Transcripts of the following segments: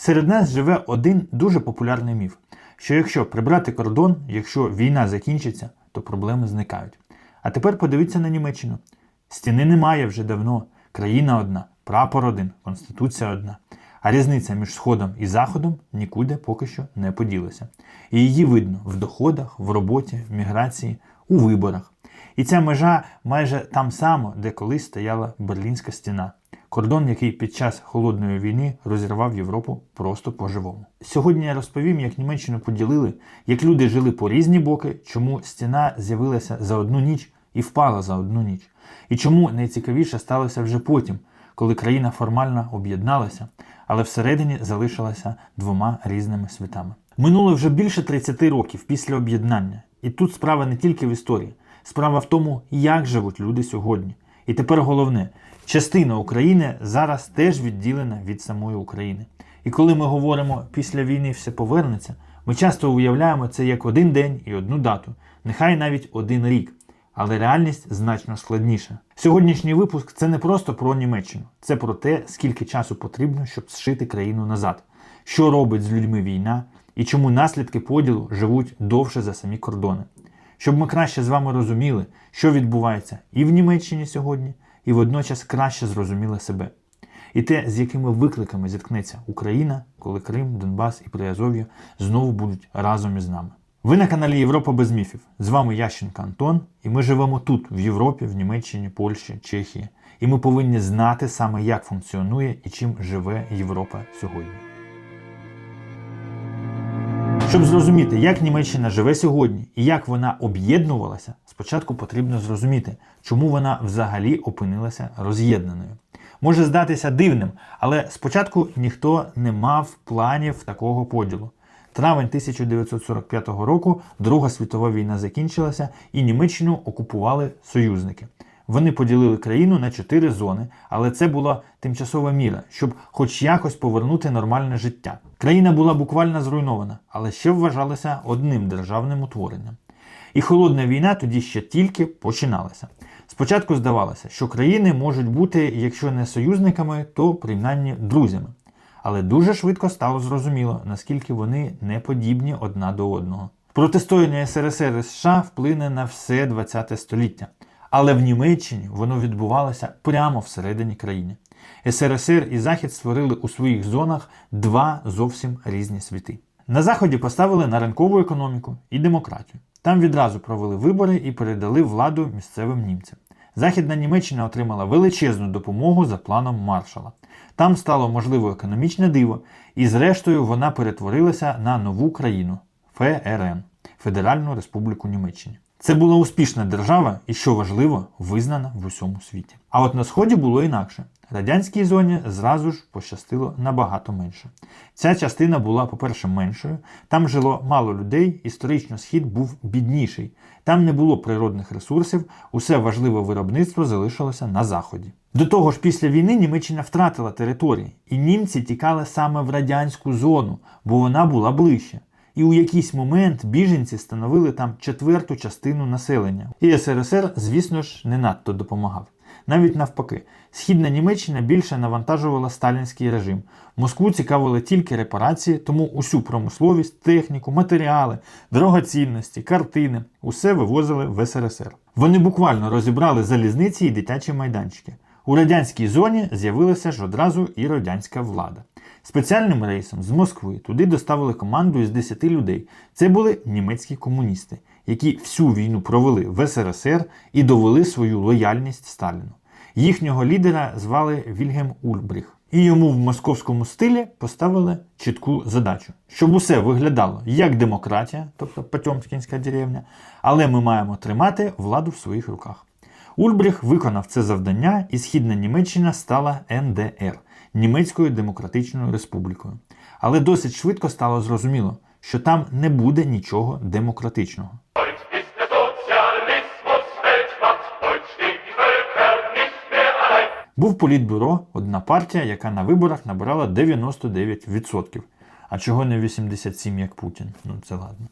Серед нас живе один дуже популярний міф, що якщо прибрати кордон, якщо війна закінчиться, то проблеми зникають. А тепер подивіться на Німеччину. Стіни немає вже давно, країна одна, прапор один, конституція одна. А різниця між Сходом і Заходом нікуди поки що не поділася. І її видно в доходах, в роботі, в міграції, у виборах. І ця межа майже там само, де колись стояла Берлінська стіна. Кордон, який під час холодної війни розірвав Європу просто по-живому. Сьогодні я розповім, як Німеччину поділили, як люди жили по різні боки, чому стіна з'явилася за одну ніч і впала за одну ніч. І чому найцікавіше сталося вже потім, коли країна формально об'єдналася, але всередині залишилася двома різними світами. Минуло вже більше 30 років після об'єднання, і тут справа не тільки в історії, справа в тому, як живуть люди сьогодні. І тепер головне, частина України зараз теж відділена від самої України. І коли ми говоримо після війни все повернеться, ми часто уявляємо це як один день і одну дату, нехай навіть один рік. Але реальність значно складніша. Сьогоднішній випуск це не просто про Німеччину, це про те, скільки часу потрібно, щоб зшити країну назад, що робить з людьми війна і чому наслідки поділу живуть довше за самі кордони. Щоб ми краще з вами розуміли, що відбувається і в Німеччині сьогодні, і водночас краще зрозуміли себе. І те, з якими викликами зіткнеться Україна, коли Крим, Донбас і Приазов'я знову будуть разом із нами. Ви на каналі Європа без міфів. З вами Ященко Антон, і ми живемо тут, в Європі, в Німеччині, Польщі, Чехії. І ми повинні знати саме, як функціонує і чим живе Європа сьогодні. Щоб зрозуміти, як Німеччина живе сьогодні і як вона об'єднувалася, спочатку потрібно зрозуміти, чому вона взагалі опинилася роз'єднаною. Може здатися дивним, але спочатку ніхто не мав планів такого поділу. Травень 1945 року Друга світова війна закінчилася і Німеччину окупували союзники. Вони поділили країну на чотири зони, але це була тимчасова міра, щоб хоч якось повернути нормальне життя. Країна була буквально зруйнована, але ще вважалася одним державним утворенням. І холодна війна тоді ще тільки починалася. Спочатку здавалося, що країни можуть бути, якщо не союзниками, то принаймні друзями. Але дуже швидко стало зрозуміло, наскільки вони не подібні одна до одного. Протистояння СРСР і США вплине на все ХХ століття. Але в Німеччині воно відбувалося прямо всередині країни. СРСР і Захід створили у своїх зонах два зовсім різні світи. На Заході поставили на ринкову економіку і демократію. Там відразу провели вибори і передали владу місцевим німцям. Західна Німеччина отримала величезну допомогу за планом Маршала. Там стало можливо економічне диво, і зрештою вона перетворилася на нову країну ФРН Федеральну Республіку Німеччини. Це була успішна держава і, що важливо, визнана в усьому світі. А от на сході було інакше. Радянській зоні зразу ж пощастило набагато менше. Ця частина була, по-перше, меншою, там жило мало людей, історично схід був бідніший, там не було природних ресурсів, усе важливе виробництво залишилося на заході. До того ж, після війни Німеччина втратила території, і німці тікали саме в радянську зону, бо вона була ближче. І у якийсь момент біженці становили там четверту частину населення. І СРСР, звісно ж, не надто допомагав. Навіть навпаки, східна Німеччина більше навантажувала сталінський режим. Москву цікавили тільки репарації, тому усю промисловість, техніку, матеріали, дорогоцінності, картини усе вивозили в СРСР. Вони буквально розібрали залізниці і дитячі майданчики. У радянській зоні з'явилася ж одразу і радянська влада. Спеціальним рейсом з Москви туди доставили команду із 10 людей. Це були німецькі комуністи, які всю війну провели в СРСР і довели свою лояльність Сталіну. Їхнього лідера звали Вільгем Ульбріх. І йому в московському стилі поставили чітку задачу, щоб усе виглядало як демократія, тобто Потьомкінська деревня, але ми маємо тримати владу в своїх руках. Ульбріх виконав це завдання, і Східна Німеччина стала НДР Німецькою Демократичною Республікою. Але досить швидко стало зрозуміло, що там не буде нічого демократичного. Був політбюро, одна партія, яка на виборах набирала 99%. А чого не 87, як Путін? Ну це ладно.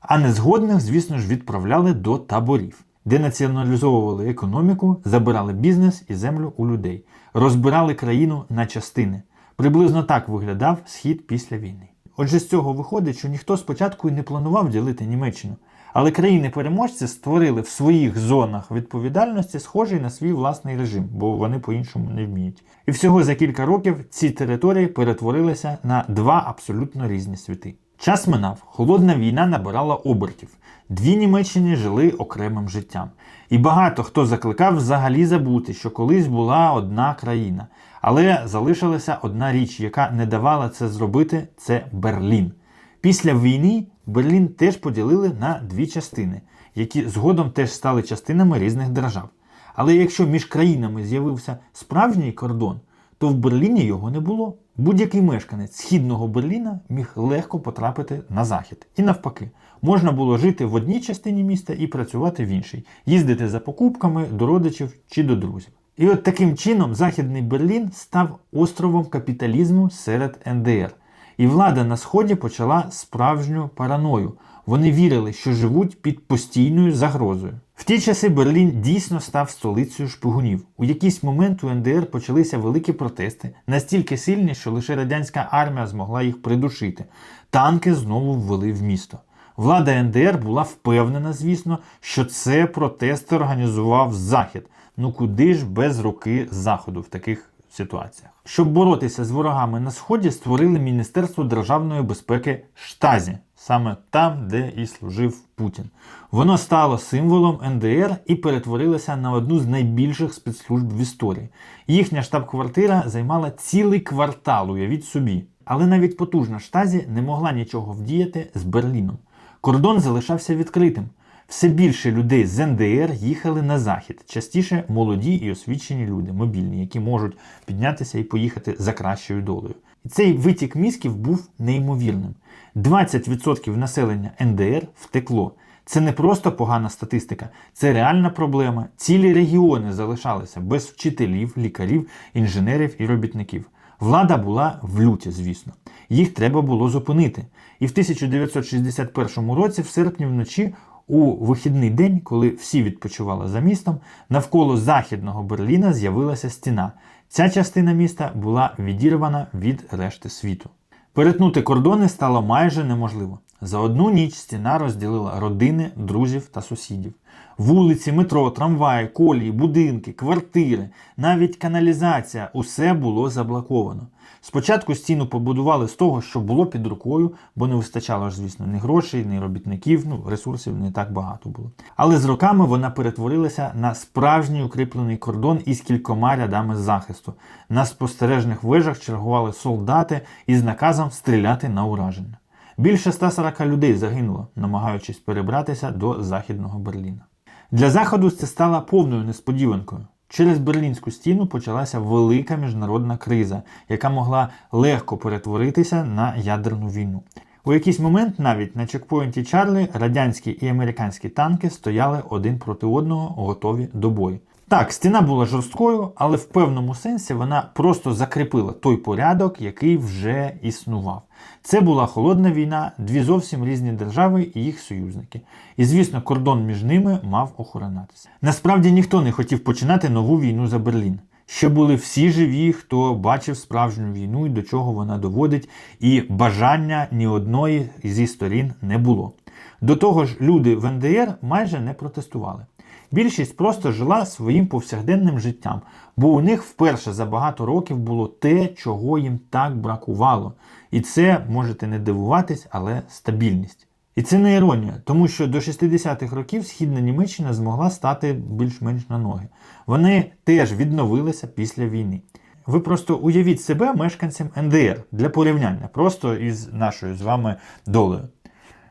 А незгодних, звісно ж, відправляли до таборів, де націоналізовували економіку, забирали бізнес і землю у людей, розбирали країну на частини. Приблизно так виглядав схід після війни. Отже, з цього виходить, що ніхто спочатку і не планував ділити Німеччину. Але країни-переможці створили в своїх зонах відповідальності схожий на свій власний режим, бо вони по-іншому не вміють. І всього за кілька років ці території перетворилися на два абсолютно різні світи. Час минав, холодна війна набирала обертів. Дві Німеччини жили окремим життям. І багато хто закликав взагалі забути, що колись була одна країна. Але залишилася одна річ, яка не давала це зробити це Берлін. Після війни Берлін теж поділили на дві частини, які згодом теж стали частинами різних держав. Але якщо між країнами з'явився справжній кордон, то в Берліні його не було. Будь-який мешканець східного Берліна міг легко потрапити на захід. І навпаки, можна було жити в одній частині міста і працювати в іншій, їздити за покупками до родичів чи до друзів. І от таким чином Західний Берлін став островом капіталізму серед НДР. І влада на сході почала справжню параною. Вони вірили, що живуть під постійною загрозою. В ті часи Берлін дійсно став столицею шпигунів. У якийсь момент у НДР почалися великі протести, настільки сильні, що лише радянська армія змогла їх придушити. Танки знову ввели в місто. Влада НДР була впевнена, звісно, що це протести організував Захід. Ну куди ж без руки Заходу в таких ситуаціях? Щоб боротися з ворогами на сході, створили Міністерство державної безпеки Штазі, саме там, де і служив Путін. Воно стало символом НДР і перетворилося на одну з найбільших спецслужб в історії. Їхня штаб-квартира займала цілий квартал, уявіть собі. Але навіть потужна штазі не могла нічого вдіяти з Берліном. Кордон залишався відкритим. Все більше людей з НДР їхали на захід, частіше молоді і освічені люди, мобільні, які можуть піднятися і поїхати за кращою долею. І цей витік мізків був неймовірним. 20% населення НДР втекло. Це не просто погана статистика, це реальна проблема. Цілі регіони залишалися без вчителів, лікарів, інженерів і робітників. Влада була в люті, звісно. Їх треба було зупинити. І в 1961 році, в серпні вночі, у вихідний день, коли всі відпочивали за містом, навколо західного Берліна з'явилася стіна. Ця частина міста була відірвана від решти світу. Перетнути кордони стало майже неможливо. За одну ніч стіна розділила родини, друзів та сусідів. Вулиці, метро, трамваї, колії, будинки, квартири, навіть каналізація усе було заблоковано. Спочатку стіну побудували з того, що було під рукою, бо не вистачало ж, звісно, ні грошей, ні робітників, ну ресурсів не так багато було. Але з роками вона перетворилася на справжній укріплений кордон із кількома рядами захисту. На спостережних вежах чергували солдати із наказом стріляти на ураження. Більше 140 людей загинуло, намагаючись перебратися до Західного Берліна. Для Заходу це стало повною несподіванкою. Через Берлінську стіну почалася велика міжнародна криза, яка могла легко перетворитися на ядерну війну. У якийсь момент навіть на чекпоінті Чарлі радянські і американські танки стояли один проти одного, готові до бою. Так, стіна була жорсткою, але в певному сенсі вона просто закріпила той порядок, який вже існував. Це була холодна війна, дві зовсім різні держави і їх союзники. І звісно, кордон між ними мав охоронатися. Насправді ніхто не хотів починати нову війну за Берлін. Ще були всі живі, хто бачив справжню війну і до чого вона доводить, і бажання ні одної зі сторін не було. До того ж, люди в НДР майже не протестували. Більшість просто жила своїм повсякденним життям, бо у них вперше за багато років було те, чого їм так бракувало. І це можете не дивуватись, але стабільність. І це не іронія, тому що до 60-х років східна Німеччина змогла стати більш-менш на ноги. Вони теж відновилися після війни. Ви просто уявіть себе мешканцем НДР для порівняння, просто із нашою з вами долею.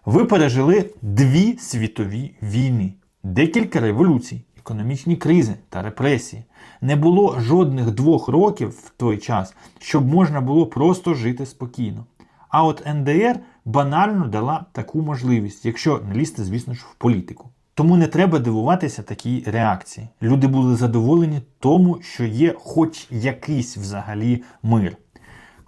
Ви пережили дві світові війни, декілька революцій, економічні кризи та репресії. Не було жодних двох років в той час, щоб можна було просто жити спокійно. А от НДР банально дала таку можливість, якщо не лізти, звісно ж, в політику. Тому не треба дивуватися такій реакції. Люди були задоволені тому, що є хоч якийсь взагалі мир.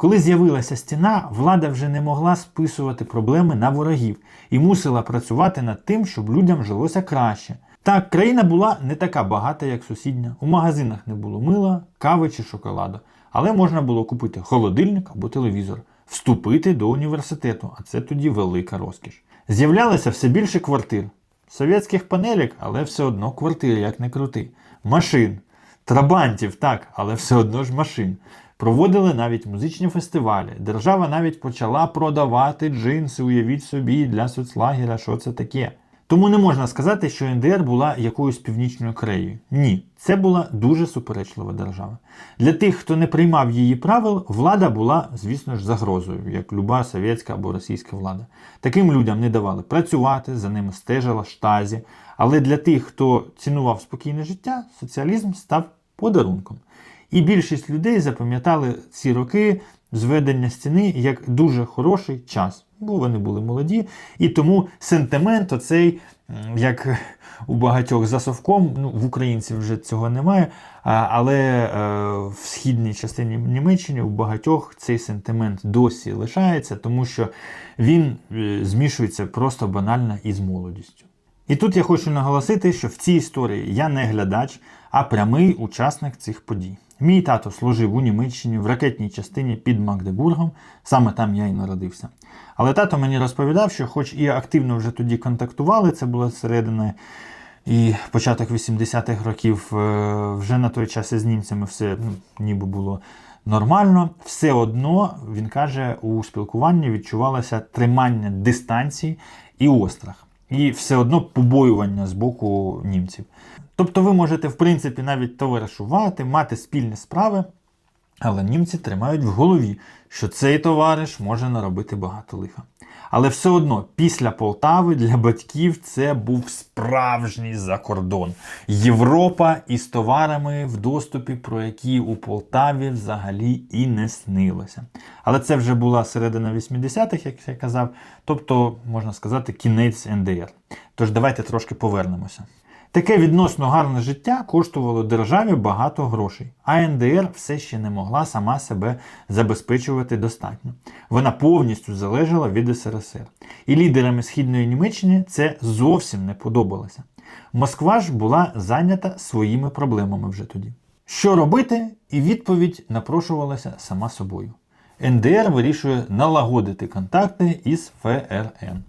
Коли з'явилася стіна, влада вже не могла списувати проблеми на ворогів і мусила працювати над тим, щоб людям жилося краще. Так, країна була не така багата, як сусідня. У магазинах не було мила, кави чи шоколаду. Але можна було купити холодильник або телевізор, вступити до університету, а це тоді велика розкіш. З'являлося все більше квартир. Совєтських панелек, але все одно квартири, як не крути. Машин, трабантів, так, але все одно ж машин. Проводили навіть музичні фестивалі. Держава навіть почала продавати джинси, уявіть собі, для соцлагеря, що це таке. Тому не можна сказати, що НДР була якоюсь північною Кореєю. Ні, це була дуже суперечлива держава. Для тих, хто не приймав її правил, влада була, звісно ж, загрозою, як люба совєтська або російська влада. Таким людям не давали працювати, за ними стежила штазі. Але для тих, хто цінував спокійне життя, соціалізм став подарунком. І більшість людей запам'ятали ці роки зведення стіни як дуже хороший час, бо вони були молоді, і тому сентимент, оцей, як у багатьох за совком, ну в українців вже цього немає. Але е, в східній частині Німеччини у багатьох цей сентимент досі лишається, тому що він е, змішується просто банально із молодістю. І тут я хочу наголосити, що в цій історії я не глядач, а прямий учасник цих подій. Мій тато служив у Німеччині в ракетній частині під Магдебургом, саме там я і народився. Але тато мені розповідав, що, хоч і активно вже тоді контактували, це була середина і початок 80-х років, е, вже на той час із німцями все ну, ніби було нормально. Все одно, він каже, у спілкуванні відчувалося тримання дистанції і острах. І все одно побоювання з боку німців. Тобто ви можете, в принципі, навіть товаришувати, мати спільні справи, але німці тримають в голові, що цей товариш може наробити багато лиха. Але все одно, після Полтави для батьків це був справжній закордон. Європа із товарами в доступі, про які у Полтаві взагалі і не снилося. Але це вже була середина 80-х, як я казав, тобто, можна сказати, кінець НДР. Тож давайте трошки повернемося. Таке відносно гарне життя коштувало державі багато грошей, а НДР все ще не могла сама себе забезпечувати достатньо. Вона повністю залежала від СРСР. І лідерами Східної Німеччини це зовсім не подобалося. Москва ж була зайнята своїми проблемами вже тоді. Що робити? І відповідь напрошувалася сама собою. НДР вирішує налагодити контакти із ФРН.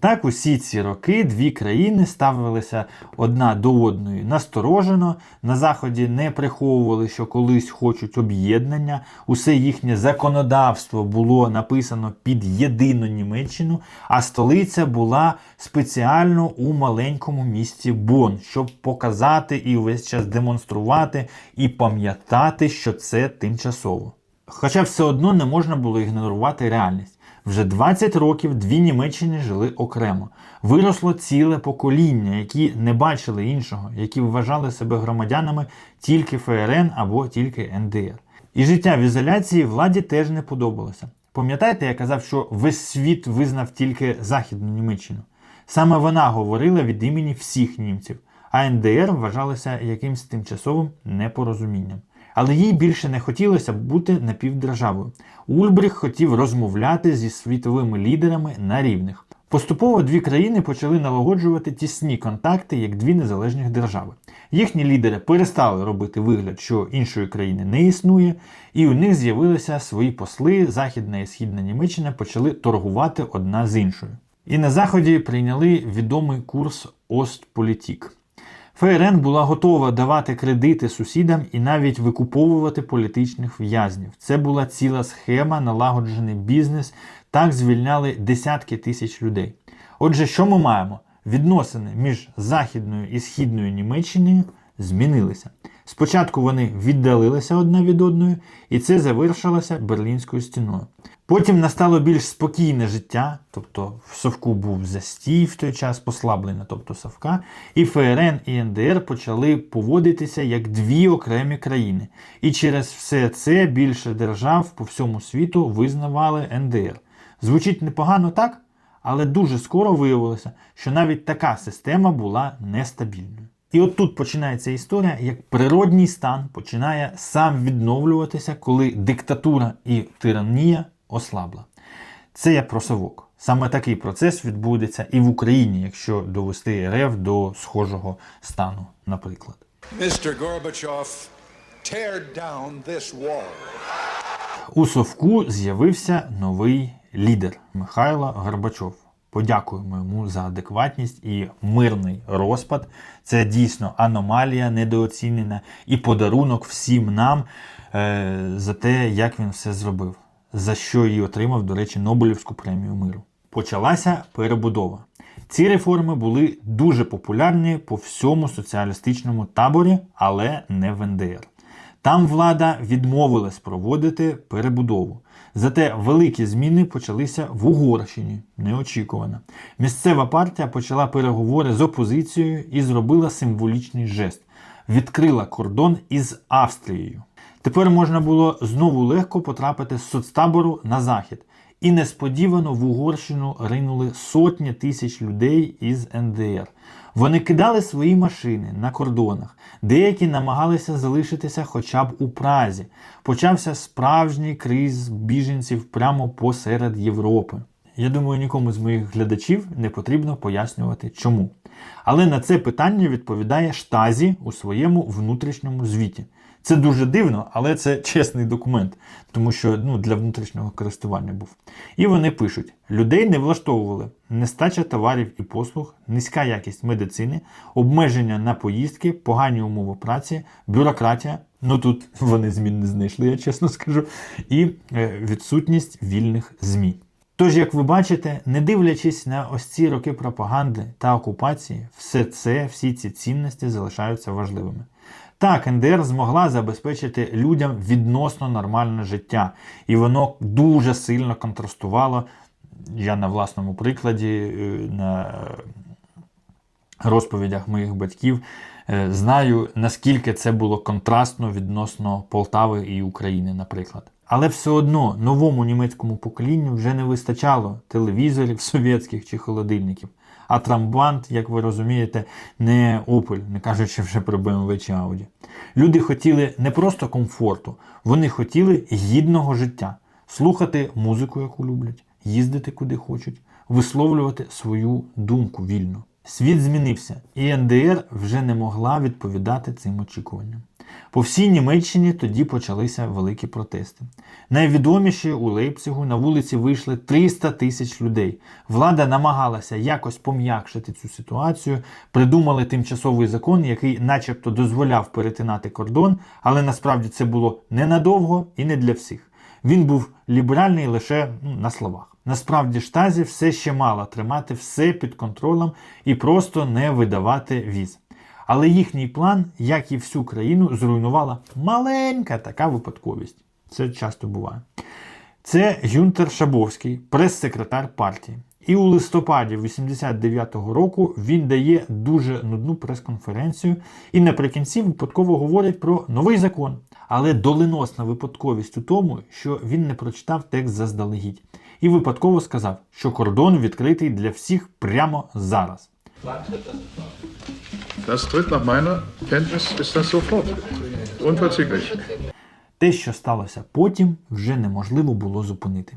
Так, усі ці роки дві країни ставилися одна до одної насторожено. На Заході не приховували, що колись хочуть об'єднання. Усе їхнє законодавство було написано під єдину Німеччину, а столиця була спеціально у маленькому місті Бон, щоб показати і увесь час демонструвати і пам'ятати, що це тимчасово. Хоча все одно не можна було ігнорувати реальність. Вже 20 років дві Німеччини жили окремо. Виросло ціле покоління, які не бачили іншого, які вважали себе громадянами тільки ФРН або тільки НДР. І життя в ізоляції владі теж не подобалося. Пам'ятаєте, я казав, що весь світ визнав тільки Західну Німеччину. Саме вона говорила від імені всіх німців, а НДР вважалося якимсь тимчасовим непорозумінням. Але їй більше не хотілося бути напівдержавою. Ульбріх хотів розмовляти зі світовими лідерами на рівних. Поступово дві країни почали налагоджувати тісні контакти як дві незалежні держави. Їхні лідери перестали робити вигляд, що іншої країни не існує, і у них з'явилися свої посли. Західна і Східна Німеччина почали торгувати одна з іншою. І на Заході прийняли відомий курс Остполітік. ФРН була готова давати кредити сусідам і навіть викуповувати політичних в'язнів. Це була ціла схема, налагоджений бізнес. Так звільняли десятки тисяч людей. Отже, що ми маємо? Відносини між Західною і Східною Німеччиною змінилися. Спочатку вони віддалилися одна від одної, і це завершилося Берлінською стіною. Потім настало більш спокійне життя, тобто в Совку був застій в той час, послаблення, тобто Совка, і ФРН і НДР почали поводитися як дві окремі країни. І через все це більше держав по всьому світу визнавали НДР. Звучить непогано так, але дуже скоро виявилося, що навіть така система була нестабільною. І от тут починається історія, як природній стан починає сам відновлюватися, коли диктатура і тиранія ослабла. Це я про совок. Саме такий процес відбудеться і в Україні, якщо довести РФ до схожого стану, наприклад. Mr. Gorbachev, tear down this wall. У Совку з'явився новий лідер Михайло Горбачов. Подякуємо йому за адекватність і мирний розпад. Це дійсно аномалія недооцінена і подарунок всім нам е, за те, як він все зробив, за що і отримав, до речі, Нобелівську премію миру. Почалася перебудова. Ці реформи були дуже популярні по всьому соціалістичному таборі, але не в НДР. Там влада відмовилась проводити перебудову. Зате великі зміни почалися в Угорщині, неочікувано. Місцева партія почала переговори з опозицією і зробила символічний жест: відкрила кордон із Австрією. Тепер можна було знову легко потрапити з соцтабору на захід. І несподівано в Угорщину ринули сотні тисяч людей із НДР. Вони кидали свої машини на кордонах, деякі намагалися залишитися хоча б у Празі. Почався справжній криз біженців прямо посеред Європи. Я думаю, нікому з моїх глядачів не потрібно пояснювати чому. Але на це питання відповідає Штазі у своєму внутрішньому звіті. Це дуже дивно, але це чесний документ, тому що ну, для внутрішнього користування був. І вони пишуть: людей не влаштовували нестача товарів і послуг, низька якість медицини, обмеження на поїздки, погані умови праці, бюрократія. Ну тут вони змін не знайшли, я чесно скажу, і е, відсутність вільних ЗМІ. Тож, як ви бачите, не дивлячись на ось ці роки пропаганди та окупації, все це, всі ці цінності залишаються важливими. Так, НДР змогла забезпечити людям відносно нормальне життя, і воно дуже сильно контрастувало. Я на власному прикладі, е, на розповідях моїх батьків е, знаю, наскільки це було контрастно відносно Полтави і України, наприклад. Але все одно новому німецькому поколінню вже не вистачало телевізорів совєтських чи холодильників. А трамбант, як ви розумієте, не Opel, не кажучи вже про BMW чи Audi. Люди хотіли не просто комфорту, вони хотіли гідного життя, слухати музику, яку люблять, їздити куди хочуть, висловлювати свою думку вільно. Світ змінився, і НДР вже не могла відповідати цим очікуванням. По всій Німеччині тоді почалися великі протести. Найвідоміші у Лейпцигу на вулиці вийшли 300 тисяч людей. Влада намагалася якось пом'якшити цю ситуацію, придумали тимчасовий закон, який начебто дозволяв перетинати кордон, але насправді це було ненадовго і не для всіх. Він був ліберальний лише ну, на словах. Насправді штазі все ще мала тримати все під контролем і просто не видавати віз. Але їхній план, як і всю країну, зруйнувала маленька така випадковість. Це часто буває. Це Гюнтер Шабовський, прес-секретар партії. І у листопаді 89-го року він дає дуже нудну прес-конференцію і наприкінці випадково говорить про новий закон. Але доленосна випадковість у тому, що він не прочитав текст заздалегідь. І випадково сказав, що кордон відкритий для всіх прямо зараз. Das tritt nach meiner Kenntnis ist das sofort. Unverzüglich. Те, що сталося потім, вже неможливо було зупинити.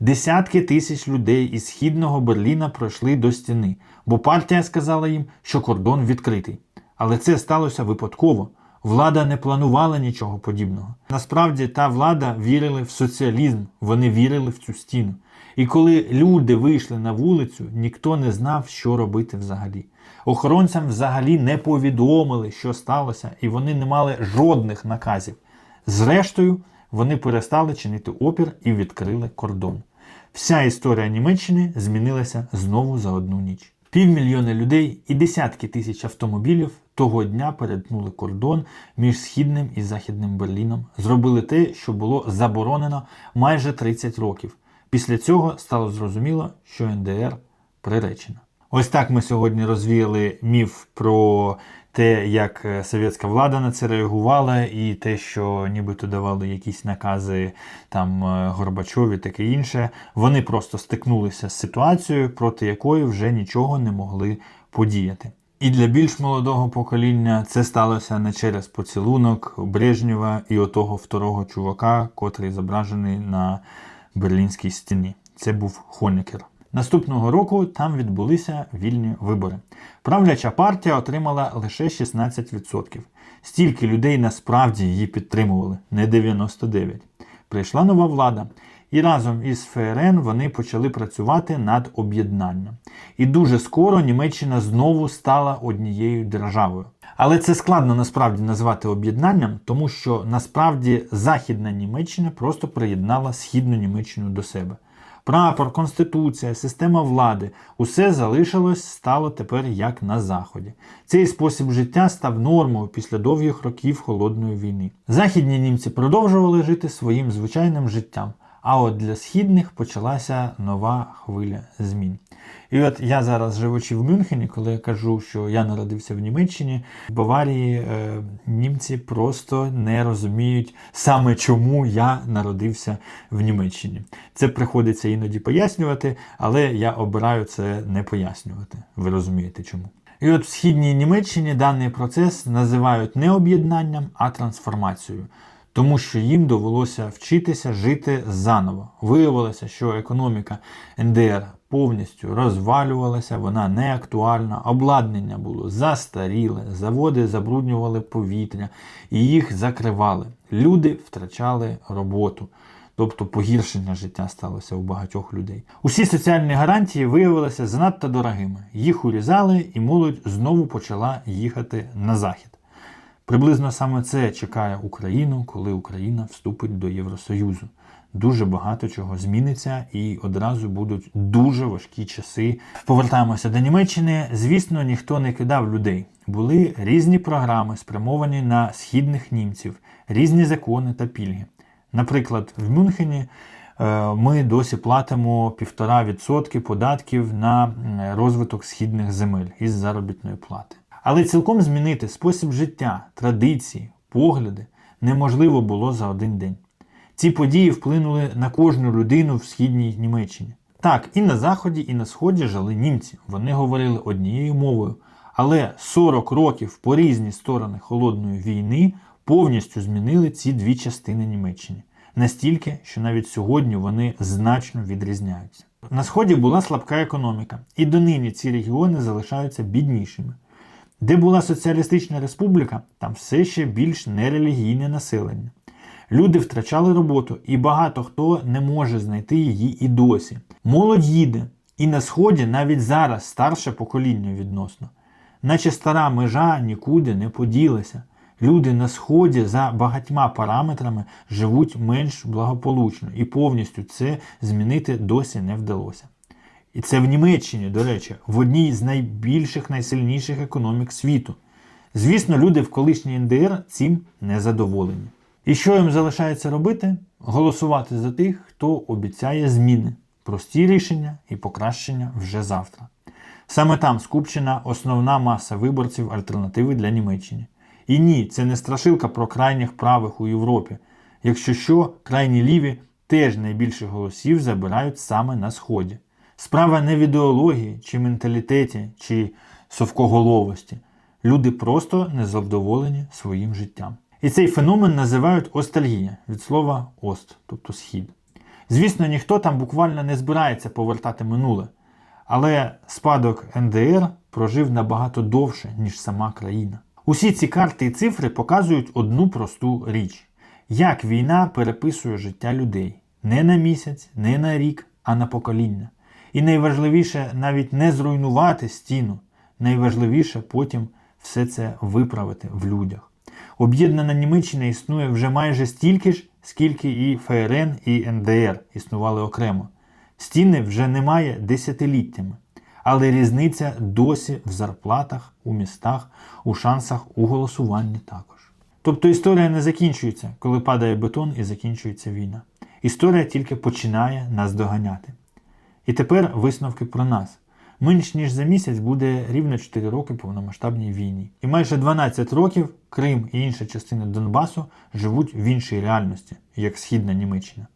Десятки тисяч людей із східного Берліна пройшли до стіни, бо партія сказала їм, що кордон відкритий. Але це сталося випадково. Влада не планувала нічого подібного. Насправді та влада вірила в соціалізм, вони вірили в цю стіну. І коли люди вийшли на вулицю, ніхто не знав, що робити взагалі. Охоронцям взагалі не повідомили, що сталося, і вони не мали жодних наказів. Зрештою, вони перестали чинити опір і відкрили кордон. Вся історія Німеччини змінилася знову за одну ніч. Півмільйона людей і десятки тисяч автомобілів того дня перетнули кордон між східним і західним Берліном, зробили те, що було заборонено майже 30 років. Після цього стало зрозуміло, що НДР приречена. Ось так ми сьогодні розвіяли міф про те, як е, совєтська влада на це реагувала, і те, що нібито давали якісь накази там е, Горбачові, таке інше. Вони просто стикнулися з ситуацією, проти якої вже нічого не могли подіяти. І для більш молодого покоління це сталося не через поцілунок Брежнєва і отого второго чувака, котрий зображений на Берлінській стіні. Це був Хонекер. Наступного року там відбулися вільні вибори. Правляча партія отримала лише 16%. Стільки людей насправді її підтримували, не 99%. Прийшла нова влада, і разом із ФРН вони почали працювати над об'єднанням. І дуже скоро Німеччина знову стала однією державою. Але це складно насправді назвати об'єднанням, тому що насправді Західна Німеччина просто приєднала Східну Німеччину до себе. Прапор, конституція, система влади усе залишилось, стало тепер як на заході. Цей спосіб життя став нормою після довгих років холодної війни. Західні німці продовжували жити своїм звичайним життям. А от для східних почалася нова хвиля змін. І от я зараз живучи в Мюнхені, коли я кажу, що я народився в Німеччині, в Баварії е, німці просто не розуміють саме чому я народився в Німеччині. Це приходиться іноді пояснювати, але я обираю це не пояснювати. Ви розумієте чому. І от в східній Німеччині даний процес називають не об'єднанням, а трансформацією тому що їм довелося вчитися жити заново. Виявилося, що економіка НДР повністю розвалювалася, вона не актуальна, обладнання було застаріле, заводи забруднювали повітря і їх закривали. Люди втрачали роботу. Тобто погіршення життя сталося у багатьох людей. Усі соціальні гарантії виявилися занадто дорогими. Їх урізали, і молодь знову почала їхати на захід. Приблизно саме це чекає Україну, коли Україна вступить до Євросоюзу. Дуже багато чого зміниться і одразу будуть дуже важкі часи. Повертаємося до Німеччини. Звісно, ніхто не кидав людей. Були різні програми, спрямовані на східних німців, різні закони та пільги. Наприклад, в Мюнхені е, ми досі платимо 1,5% податків на розвиток східних земель із заробітної плати. Але цілком змінити спосіб життя, традиції, погляди неможливо було за один день. Ці події вплинули на кожну людину в східній Німеччині. Так, і на Заході, і на Сході жили німці. Вони говорили однією мовою. Але 40 років по різні сторони холодної війни повністю змінили ці дві частини Німеччини. Настільки, що навіть сьогодні вони значно відрізняються. На Сході була слабка економіка, і донині ці регіони залишаються біднішими. Де була соціалістична республіка, там все ще більш нерелігійне населення. Люди втрачали роботу, і багато хто не може знайти її і досі. Молодь їде, і на сході навіть зараз старше покоління відносно. Наче стара межа нікуди не поділася. Люди на сході за багатьма параметрами живуть менш благополучно, і повністю це змінити досі не вдалося. І це в Німеччині, до речі, в одній з найбільших, найсильніших економік світу. Звісно, люди в колишній НДР цим не задоволені. І що їм залишається робити? Голосувати за тих, хто обіцяє зміни, прості рішення і покращення вже завтра. Саме там скупчена основна маса виборців альтернативи для Німеччини. І ні, це не страшилка про крайніх правих у Європі. Якщо що, крайні ліві теж найбільше голосів забирають саме на Сході. Справа не в ідеології, чи менталітеті, чи совкоголовості. Люди просто незадоволені своїм життям. І цей феномен називають остальгія від слова ост, тобто схід. Звісно, ніхто там буквально не збирається повертати минуле, але спадок НДР прожив набагато довше, ніж сама країна. Усі ці карти і цифри показують одну просту річ: як війна переписує життя людей не на місяць, не на рік, а на покоління. І найважливіше навіть не зруйнувати стіну, найважливіше потім все це виправити в людях. Об'єднана Німеччина існує вже майже стільки ж, скільки і ФРН, і НДР існували окремо. Стіни вже немає десятиліттями, але різниця досі в зарплатах, у містах, у шансах у голосуванні також. Тобто історія не закінчується, коли падає бетон і закінчується війна. Історія тільки починає нас доганяти. І тепер висновки про нас. Менш ніж за місяць буде рівно 4 роки повномасштабній війні. І майже 12 років Крим і інша частина Донбасу живуть в іншій реальності, як Східна Німеччина.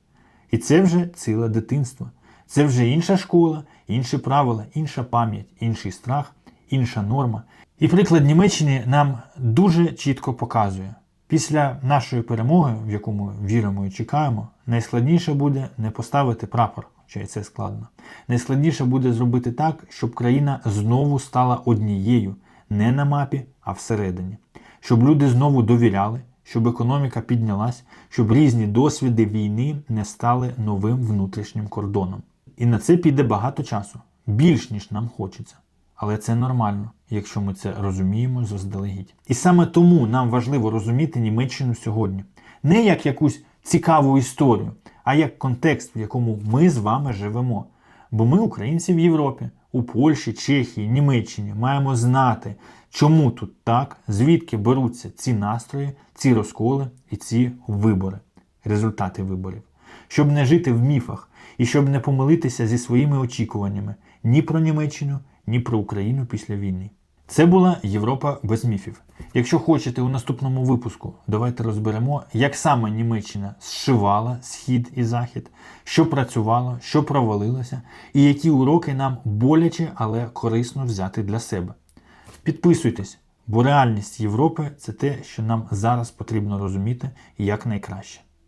І це вже ціле дитинство. Це вже інша школа, інші правила, інша пам'ять, інший страх, інша норма. І приклад Німеччини нам дуже чітко показує: після нашої перемоги, в яку ми віримо і чекаємо, найскладніше буде не поставити прапор, хоча й це складно. Найскладніше буде зробити так, щоб країна знову стала однією, не на мапі, а всередині. щоб люди знову довіряли, щоб економіка піднялась, щоб різні досвіди війни не стали новим внутрішнім кордоном. І на це піде багато часу, більш ніж нам хочеться. Але це нормально, якщо ми це розуміємо заздалегідь. І саме тому нам важливо розуміти Німеччину сьогодні не як якусь цікаву історію, а як контекст, в якому ми з вами живемо. Бо ми, українці в Європі, у Польщі, Чехії, Німеччині, маємо знати, чому тут так, звідки беруться ці настрої, ці розколи і ці вибори, результати виборів, щоб не жити в міфах і щоб не помилитися зі своїми очікуваннями ні про Німеччину, ні про Україну після війни. Це була Європа без міфів. Якщо хочете у наступному випуску, давайте розберемо, як саме Німеччина зшивала схід і захід, що працювало, що провалилося, і які уроки нам боляче, але корисно взяти для себе. Підписуйтесь, бо реальність Європи це те, що нам зараз потрібно розуміти як найкраще.